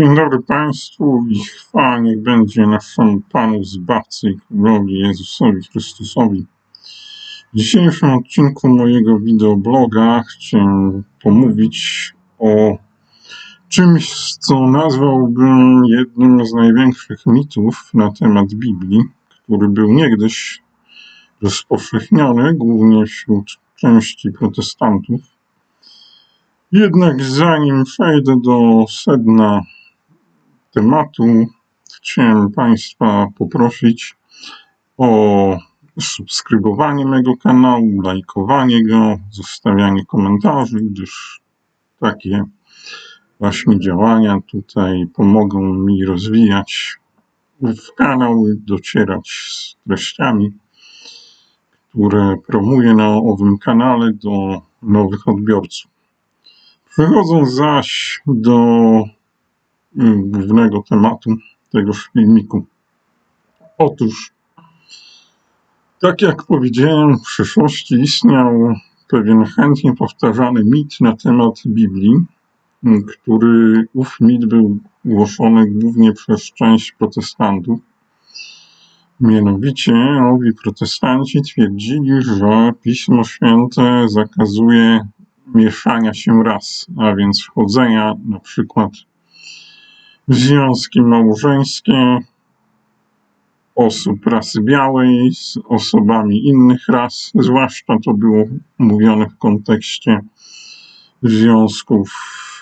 Dzień dobry Państwu i chwała niech będzie naszemu Panu Zbawcy i Królowi Jezusowi Chrystusowi. W dzisiejszym odcinku mojego wideobloga chciałem pomówić o czymś, co nazwałbym jednym z największych mitów na temat Biblii, który był niegdyś rozpowszechniony, głównie wśród części protestantów. Jednak zanim przejdę do sedna tematu, chciałem Państwa poprosić o subskrybowanie mego kanału, lajkowanie go, zostawianie komentarzy, gdyż takie właśnie działania tutaj pomogą mi rozwijać w kanał i docierać z treściami, które promuję na owym kanale do nowych odbiorców. Przechodząc zaś do głównego tematu tegoż filmiku. Otóż, tak jak powiedziałem, w przyszłości istniał pewien chętnie powtarzany mit na temat Biblii, który ów mit był głoszony głównie przez część protestantów. Mianowicie owi protestanci twierdzili, że Pismo Święte zakazuje mieszania się ras, a więc wchodzenia na przykład związki małżeńskie osób rasy białej z osobami innych ras, zwłaszcza to było mówione w kontekście związków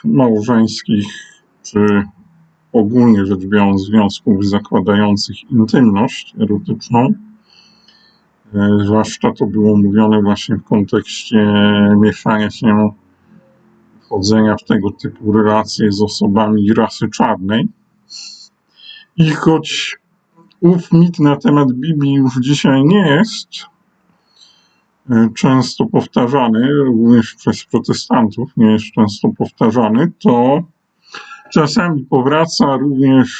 małżeńskich, czy ogólnie rzecz biorąc związków zakładających intymność erotyczną. E, Zwłaszcza to było mówione właśnie w kontekście mieszania się, wchodzenia w tego typu relacje z osobami rasy czarnej. I choć ów mit na temat Biblii już dzisiaj nie jest e, często powtarzany, również przez protestantów nie jest często powtarzany, to czasami powraca również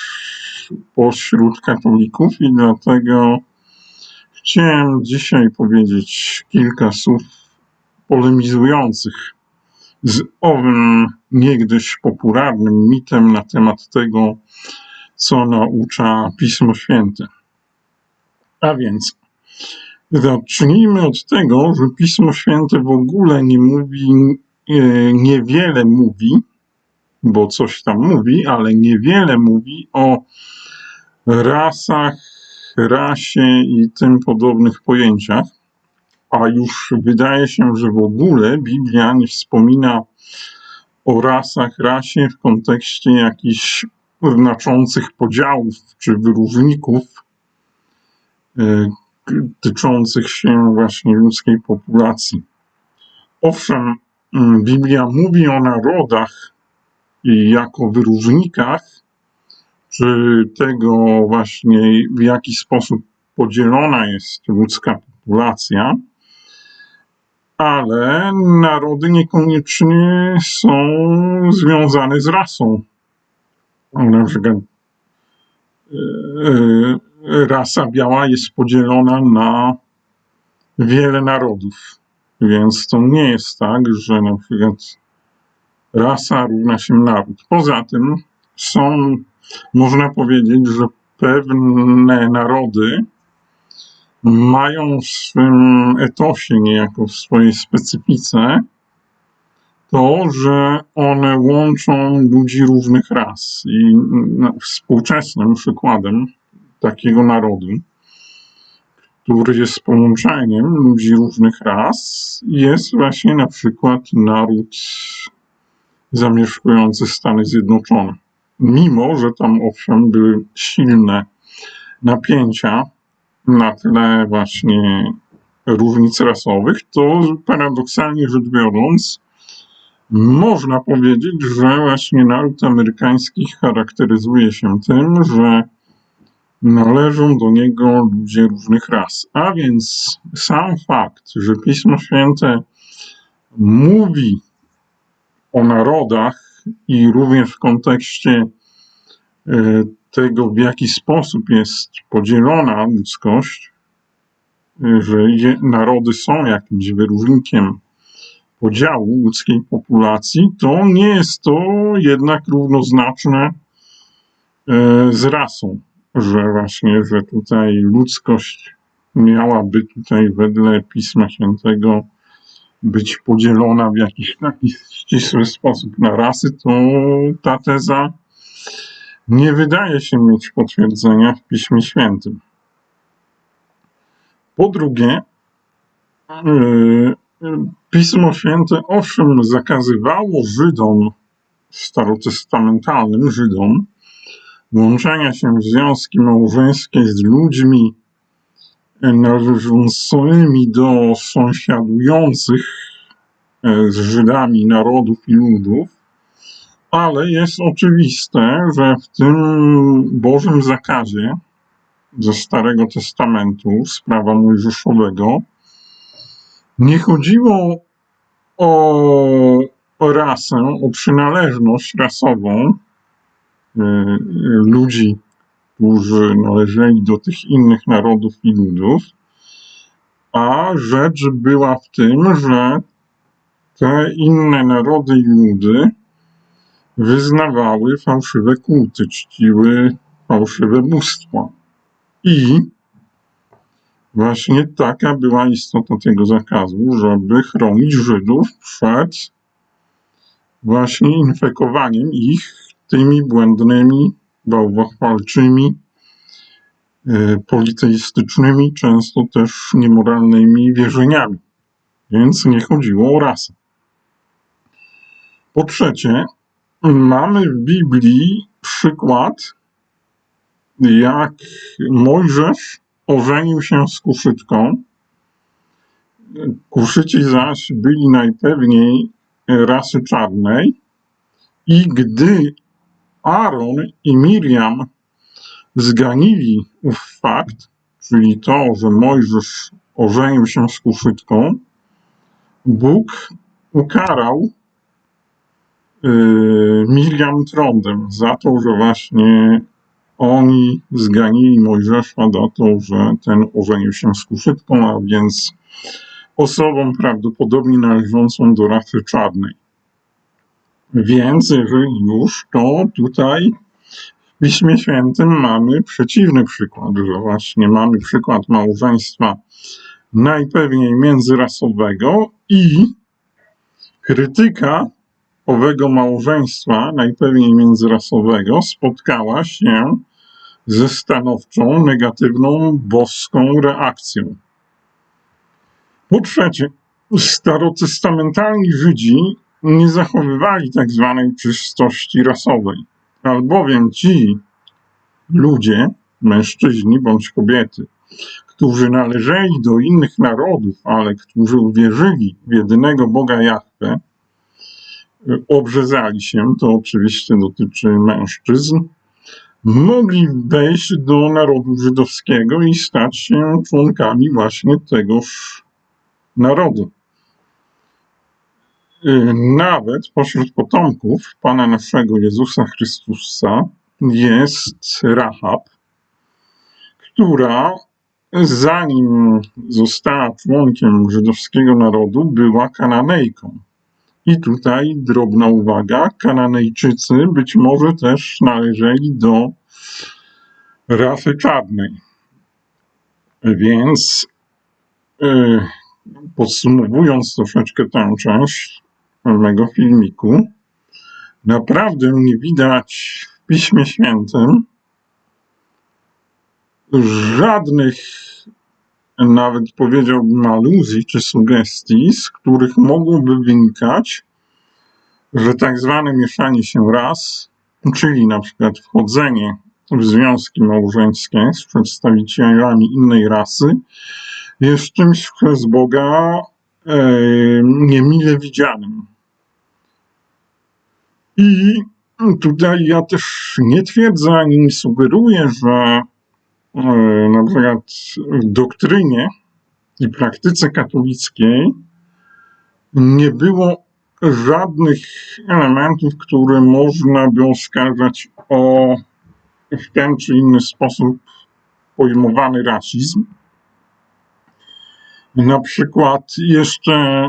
pośród katolików i dlatego Chciałem dzisiaj powiedzieć kilka słów polemizujących z owym niegdyś popularnym mitem na temat tego, co naucza Pismo Święte. A więc zacznijmy od tego, że Pismo Święte w ogóle nie mówi, e, niewiele mówi, bo coś tam mówi, ale niewiele mówi o rasach, rasie i tym podobnych pojęciach. A już wydaje się, że w ogóle Biblia nie wspomina o rasach, rasie w kontekście jakichś znaczących podziałów czy wyróżników e, tyczących się właśnie ludzkiej populacji. Owszem, mm, Biblia mówi o narodach i jako wyróżnikach, czy tego właśnie, w jaki sposób podzielona jest ludzka populacja, ale narody niekoniecznie są związane z rasą. Na przykład e, e, rasa biała jest podzielona na wiele narodów, więc to nie jest tak, że na przykład rasa równa się naród. Poza tym są można powiedzieć, że pewne narody mają w swym etosie, niejako w swojej specyfice, to, że one łączą ludzi różnych ras. I no, współczesnym przykładem takiego narodu, który jest połączeniem ludzi różnych ras, jest właśnie na przykład naród zamieszkujący Stany Zjednoczone mimo że tam owszem były silne napięcia na tle właśnie różnic rasowych, to paradoksalnie rzecz biorąc, można powiedzieć, że właśnie naród amerykański charakteryzuje się tym, że należą do niego ludzie różnych ras. A więc sam fakt, że Pismo Święte mówi o narodach, i również w kontekście e, tego, w jaki sposób jest podzielona ludzkość, e, że narody są jakimś wyróżnikiem podziału ludzkiej populacji, to nie jest to jednak równoznaczne e, z rasą, że właśnie, że tutaj ludzkość miałaby tutaj wedle Pisma Świętego być podzielona w jakiś taki ścisły sposób na rasy, to ta teza nie wydaje się mieć potwierdzenia w Piśmie Świętym. Po drugie, yy, Pismo Święte owszem zakazywało Żydom, starotestamentalnym Żydom, łączenia się w związki małżeńskie z ludźmi należącymi do sąsiadujących e, z Żydami narodów i ludów, ale jest oczywiste, że w tym Bożym zakazie ze Starego Testamentu, z prawa mojżeszowego, nie chodziło o, rasę, o przynależność rasową y, ludzi, którzy należeli do tych innych narodów i ludów, a rzecz była w tym, że te inne narody i ludy wyznawały fałszywe kulty, czciły fałszywe bóstwa. I właśnie taka była istota tego zakazu, żeby chronić Żydów przed właśnie infekowaniem ich tymi błędnymi, bałwochwalczymi, e, politeistycznymi, często też niemoralnymi wierzeniami. Więc nie chodziło o rasę. Po trzecie, mamy w Biblii przykład, jak Mojżesz ożenił się z kuszytką. Kuszyci zaś byli najpewniej rasy czarnej i gdy Aaron i Miriam zganili ów fakt, czyli to, że Mojżesz ożenił się z kuszytką, Bóg ukarał Miriam trądem za to, że właśnie oni zganili Mojżesza za to, że ten ożenił się z kuszytką, a więc osobą prawdopodobnie należącą do rasy czarnej. Więc jeżeli już, to tutaj w Piśmie Świętym mamy przeciwny przykład, że właśnie mamy przykład małżeństwa najpewniej międzyrasowego i krytyka owego małżeństwa, najpewniej międzyrasowego, spotkała się ze stanowczą, negatywną, boską reakcją. Po trzecie, starotestamentalni Żydzi nie zachowywali tak zwanej czystości rasowej, albowiem ci ludzie, mężczyźni bądź kobiety, którzy należeli do innych narodów, ale którzy uwierzyli w jedynego Boga Jahwe, obrzezali się, to oczywiście dotyczy mężczyzn, mogli wejść do narodu żydowskiego i stać się członkami właśnie tegoż narodu. Y, nawet pośród potomków Pana naszego Jezusa Chrystusa jest Rahab, która zanim została członkiem żydowskiego narodu, była Kananejką. I tutaj drobna uwaga, Kananejczycy być może też należeli do rasy czarnej. Więc yy, podsumowując troszeczkę tę część mego filmiku, naprawdę nie widać w Piśmie Świętym żadnych, nawet powiedziałbym, aluzji czy sugestii, z których mogłoby wynikać, że tak zwane mieszanie się ras, czyli na przykład wchodzenie w związki małżeńskie z przedstawicielami innej rasy, jest czymś przez Boga e, niemile widzianym. I tutaj ja też nie twierdzę ani nie sugeruję, że na przykład w doktrynie i praktyce katolickiej nie było żadnych elementów, które można by oskarżać o w ten czy inny sposób pojmowany rasizm. Na przykład jeszcze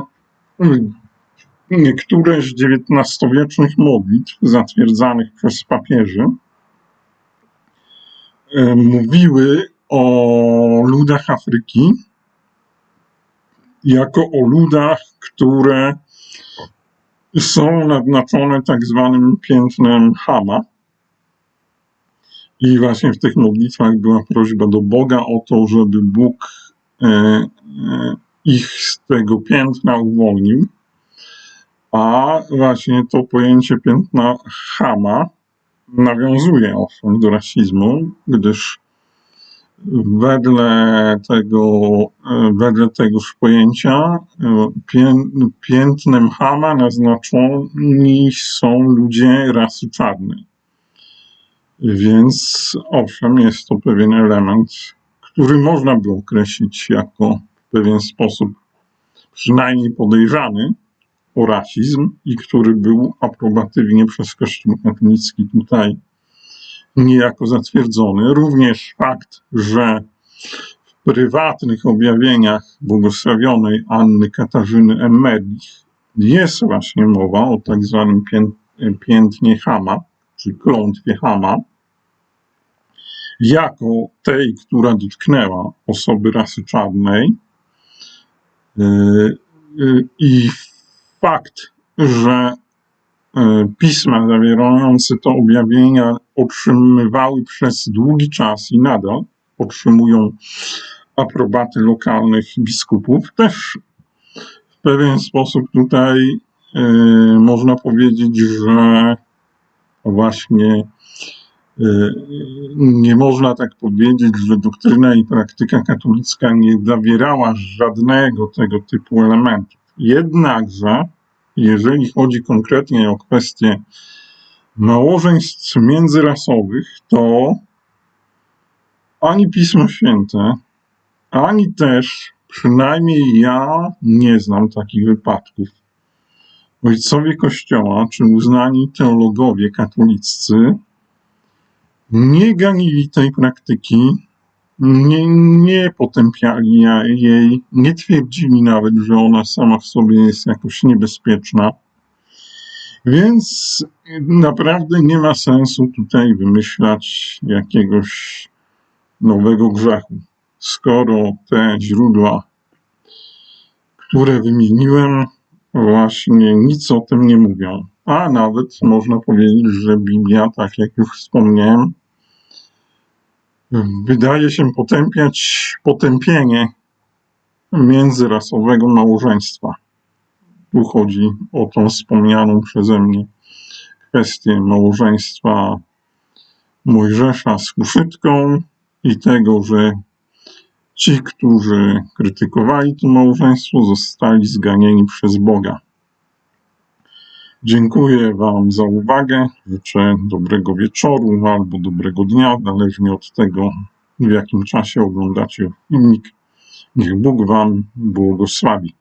niektóre z XIX-wiecznych modlitw zatwierdzanych przez papieży e, mówiły o ludach Afryki jako o ludach, które są naznaczone tak zwanym piętnem Hama. I właśnie w tych modlitwach była prośba do Boga o to, żeby Bóg e, e, ich z tego piętna uwolnił. A właśnie to pojęcie piętna Hama nawiązuje owszem do rasizmu, gdyż wedle tego, wedle tegoż pojęcia pię, piętnem Hama naznaczoni są ludzie rasy czarnej. Więc owszem, jest to pewien element, który można by określić jako w pewien sposób przynajmniej podejrzany o rasizm i który był aprobatywnie przez Kościół katolicki tutaj niejako zatwierdzony. Również fakt, że w prywatnych objawieniach błogosławionej Anny Katarzyny Emmerich jest właśnie mowa o tak zwanym pię- piętnie Hama, czy klątwie Hama, jako tej, która dotknęła osoby rasy czarnej. Yy, yy, I fakt, że e, pisma zawierające to objawienia otrzymywały przez długi czas i nadal otrzymują aprobaty lokalnych biskupów, też w pewien sposób tutaj e, można powiedzieć, że właśnie e, nie można tak powiedzieć, że doktryna i praktyka katolicka nie zawierała żadnego tego typu elementów. Jednakże, jeżeli chodzi konkretnie o kwestie małżeństw międzyrasowych, to ani Pismo Święte, ani też przynajmniej ja nie znam takich wypadków. Ojcowie Kościoła czy uznani teologowie katoliccy nie ganili tej praktyki, nie, nie potępiali jej, nie twierdzili nawet, że ona sama w sobie jest jakoś niebezpieczna. Więc naprawdę nie ma sensu tutaj wymyślać jakiegoś nowego grzechu, skoro te źródła, które wymieniłem, właśnie nic o tym nie mówią. A nawet można powiedzieć, że Biblia, tak jak już wspomniałem, wydaje się potępiać potępienie międzyrasowego małżeństwa. Tu chodzi o tą wspomnianą przeze mnie kwestię małżeństwa Mojżesza z Huszytką i tego, że ci, którzy krytykowali to małżeństwo, zostali zganieni przez Boga. Dziękuję Wam za uwagę. Życzę dobrego wieczoru albo dobrego dnia, zależnie od tego, w jakim czasie oglądacie filmik. Niech Bóg Wam błogosławi.